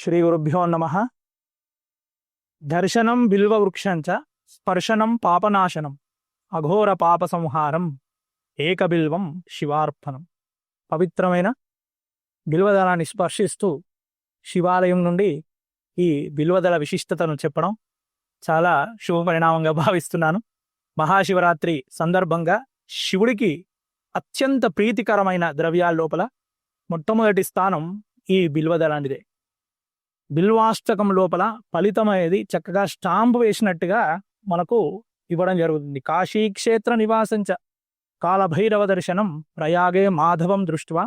శ్రీ గురుభ్యో నమ. దర్శనం బిల్వ వృక్షంచ స్పర్శనం పాపనాశనం అఘోర పాప సంహారం ఏకబిల్వం శివార్పణం. పవిత్రమైన బిల్వదళాన్ని స్పర్శిస్తూ శివాలయం నుండి ఈ బిల్వదళ విశిష్టతను చెప్పడం చాలా శుభ పరిణామంగా భావిస్తున్నాను. మహాశివరాత్రి సందర్భంగా శివుడికి అత్యంత ప్రీతికరమైన ద్రవ్యాల లోపల మొట్టమొదటి స్థానం ఈ బిల్వదళానిదే. బిల్వాష్టకం లోపల ఫలితం అనేది చక్కగా స్టాంప్ వేసినట్టుగా మనకు ఇవ్వడం జరుగుతుంది. కాశీ క్షేత్ర నివాసంచ కాలభైరవ దర్శనం ప్రయాగే మాధవం దృష్ట్వా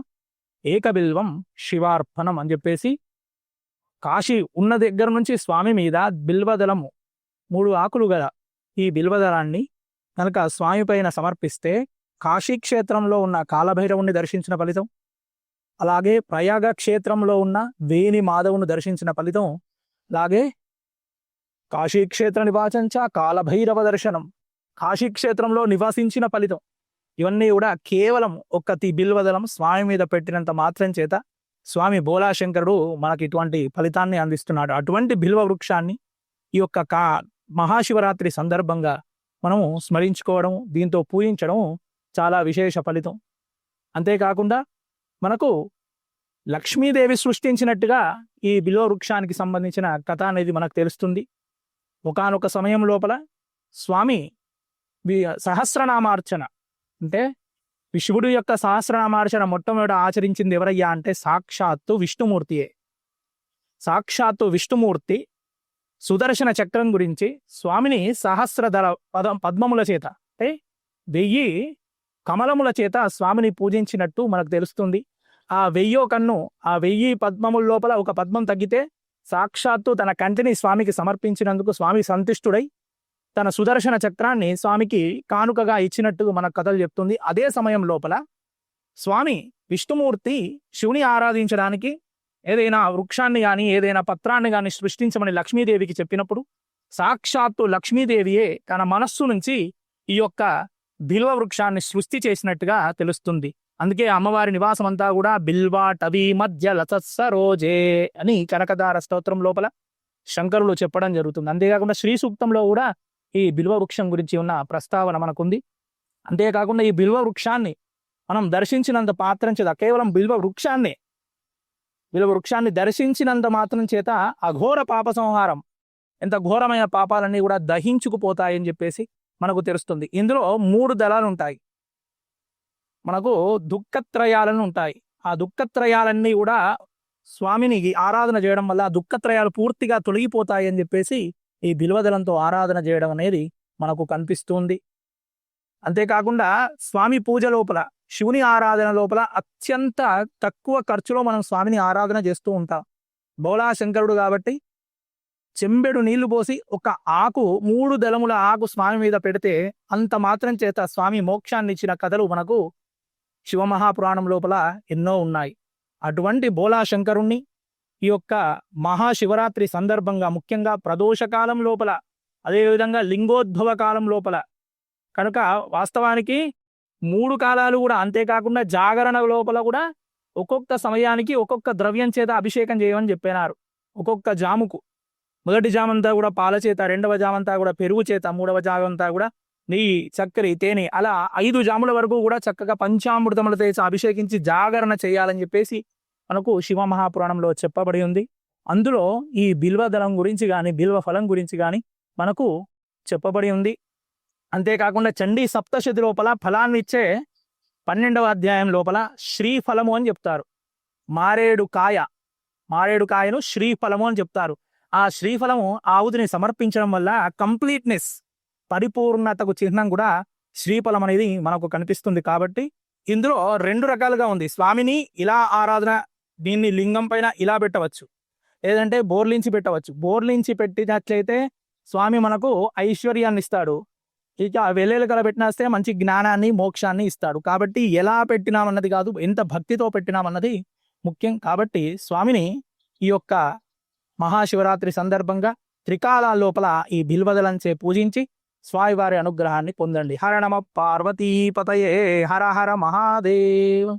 ఏకబిల్వం శివార్పణం అని చెప్పేసి కాశీ ఉన్న దగ్గర నుంచి స్వామి మీద బిల్వదలము మూడు ఆకులు గల ఈ బిల్వదలాన్ని కనుక స్వామి పైన సమర్పిస్తే కాశీ క్షేత్రంలో ఉన్న కాలభైరవుని దర్శించిన ఫలితం అలాగే ప్రయాగ క్షేత్రంలో ఉన్న వేణి మాధవును దర్శించిన ఫలితం అలాగే కాశీక్షేత్ర నివాసంచ కాలభైరవ దర్శనం. కాశీక్షేత్రంలో నివాసించిన ఫలితం. ఇవన్నీ కూడా కేవలం ఒక్కతి బిల్వదలం స్వామి మీద పెట్టినంత మాత్రం చేత స్వామి బోలాశంకరుడు మనకి ఇటువంటి ఫలితాన్ని అందిస్తున్నాడు. అటువంటి బిల్వ వృక్షాన్ని ఈ యొక్క కా మహాశివరాత్రి సందర్భంగా మనము స్మరించుకోవడం దీంతో పూజించడం చాలా విశేష ఫలితం. అంతేకాకుండా మనకు లక్ష్మీదేవి సృష్టించినట్టుగా ఈ బిలో వృక్షానికి సంబంధించిన కథ అనేది మనకు తెలుస్తుంది. ఒకానొక సమయం లోపల స్వామి వి- సహస్రనామార్చన అంటే శివుడు యొక్క సహస్రనామార్చన మొట్టమొదట ఆచరించింది ఎవరయ్యా అంటే సాక్షాత్తు విష్ణుమూర్తియే. సాక్షాత్తు విష్ణుమూర్తి సుదర్శన చక్రం గురించి స్వామిని సహస్రధర పద పద్మముల చేత అంటే వెయ్యి కమలముల చేత స్వామిని పూజించినట్టు మనకు తెలుస్తుంది. ఆ వెయ్యో కన్ను ఆ వెయ్యి పద్మముల లోపల ఒక పద్మం తగ్గితే సాక్షాత్తు తన కంటిని స్వామికి సమర్పించినందుకు స్వామి సంతుష్టుడై తన సుదర్శన చక్రాన్ని స్వామికి కానుకగా ఇచ్చినట్టు మన కథలు చెప్తుంది. అదే సమయం లోపల స్వామి విష్ణుమూర్తి శివుని ఆరాధించడానికి ఏదైనా వృక్షాన్ని కానీ ఏదైనా పత్రాన్ని కానీ సృష్టించమని లక్ష్మీదేవికి చెప్పినప్పుడు సాక్షాత్తు లక్ష్మీదేవియే తన మనస్సు నుంచి ఈ యొక్క బిల్వ వృక్షాన్ని సృష్టి చేసినట్టుగా తెలుస్తుంది. అందుకే అమ్మవారి నివాసం అంతా కూడా బిల్వా టవి మధ్య లతస్స రోజే అని కనకదార స్తోత్రం లోపల శంకరులు చెప్పడం జరుగుతుంది. అంతేకాకుండా శ్రీ సూక్తంలో కూడా ఈ బిల్వ వృక్షం గురించి ఉన్న ప్రస్తావన మనకుంది. అంతేకాకుండా ఈ బిల్వ వృక్షాన్ని మనం దర్శించినంత పాత్రం చేత కేవలం బిల్వ వృక్షాన్ని బిల్వ వృక్షాన్ని దర్శించినంత మాత్రం చేత అఘోర పాప సంహారం ఎంత ఘోరమైన పాపాలన్నీ కూడా దహించుకుపోతాయని చెప్పేసి మనకు తెలుస్తుంది. ఇందులో మూడు దళాలు ఉంటాయి. మనకు దుఃఖత్రయాలను ఉంటాయి. ఆ దుఃఖత్రయాలన్నీ కూడా స్వామిని ఆరాధన చేయడం వల్ల ఆ దుఃఖత్రయాలు పూర్తిగా తొలగిపోతాయి అని చెప్పేసి ఈ బిల్వదలంతో ఆరాధన చేయడం అనేది మనకు కనిపిస్తుంది. అంతేకాకుండా స్వామి పూజ లోపల శివుని ఆరాధన లోపల అత్యంత తక్కువ ఖర్చులో మనం స్వామిని ఆరాధన చేస్తూ ఉంటాం. బౌళాశంకరుడు కాబట్టి చెంబెడు నీళ్ళు పోసి ఒక ఆకు మూడు దళముల ఆకు స్వామి మీద పెడితే అంత మాత్రం చేత స్వామి మోక్షాన్ని ఇచ్చిన కథలు మనకు శివమహాపురాణం లోపల ఎన్నో ఉన్నాయి. అటువంటి బోలా శంకరుణ్ణి ఈ యొక్క మహాశివరాత్రి సందర్భంగా ముఖ్యంగా ప్రదోషకాలం లోపల అదేవిధంగా లింగోద్భవ కాలం లోపల కనుక వాస్తవానికి మూడు కాలాలు కూడా అంతేకాకుండా జాగరణ లోపల కూడా ఒక్కొక్క సమయానికి ఒక్కొక్క ద్రవ్యం చేత అభిషేకం చేయమని చెప్పినారు. ఒక్కొక్క జాముకు మొదటి జామంతా కూడా పాల చేత రెండవ జామంతా కూడా పెరుగు చేత మూడవ జామంతా కూడా నెయ్యి చక్కెర తేనె అలా ఐదు జాముల వరకు కూడా చక్కగా పంచామృతముల చేసి అభిషేకించి జాగరణ చేయాలని చెప్పేసి మనకు శివ మహాపురాణంలో చెప్పబడి ఉంది. అందులో ఈ బిల్వ దళం గురించి కానీ బిల్వ ఫలం గురించి కానీ మనకు చెప్పబడి ఉంది. అంతేకాకుండా చండీ సప్తశతి లోపల ఫలాన్ని ఇచ్చే పన్నెండవ అధ్యాయం లోపల శ్రీఫలము అని చెప్తారు. మారేడు కాయ మారేడు కాయను శ్రీఫలము అని చెప్తారు. ఆ శ్రీఫలము ఆవుదిని సమర్పించడం వల్ల కంప్లీట్నెస్ పరిపూర్ణతకు చిహ్నం కూడా శ్రీఫలం అనేది మనకు కనిపిస్తుంది కాబట్టి ఇందులో రెండు రకాలుగా ఉంది. స్వామిని ఇలా ఆరాధన దీన్ని లింగం పైన ఇలా పెట్టవచ్చు. లేదంటే బోర్లించి పెట్టవచ్చు. బోర్లించి పెట్టినట్లయితే స్వామి మనకు ఐశ్వర్యాన్ని ఇస్తాడు. ఇక వెల్లెలు కల పెట్టినేస్తే మంచి జ్ఞానాన్ని మోక్షాన్ని ఇస్తాడు. కాబట్టి ఎలా పెట్టినామన్నది కాదు ఎంత భక్తితో పెట్టినామన్నది ముఖ్యం. కాబట్టి స్వామిని ఈ యొక్క మహాశివరాత్రి సందర్భంగా త్రికాల లోపల ఈ బిల్వదలంచే పూజించి స్వామివారి అనుగ్రహాన్ని పొందండి. హర నమ పార్వతీపతయే. హర హర మహాదేవ్.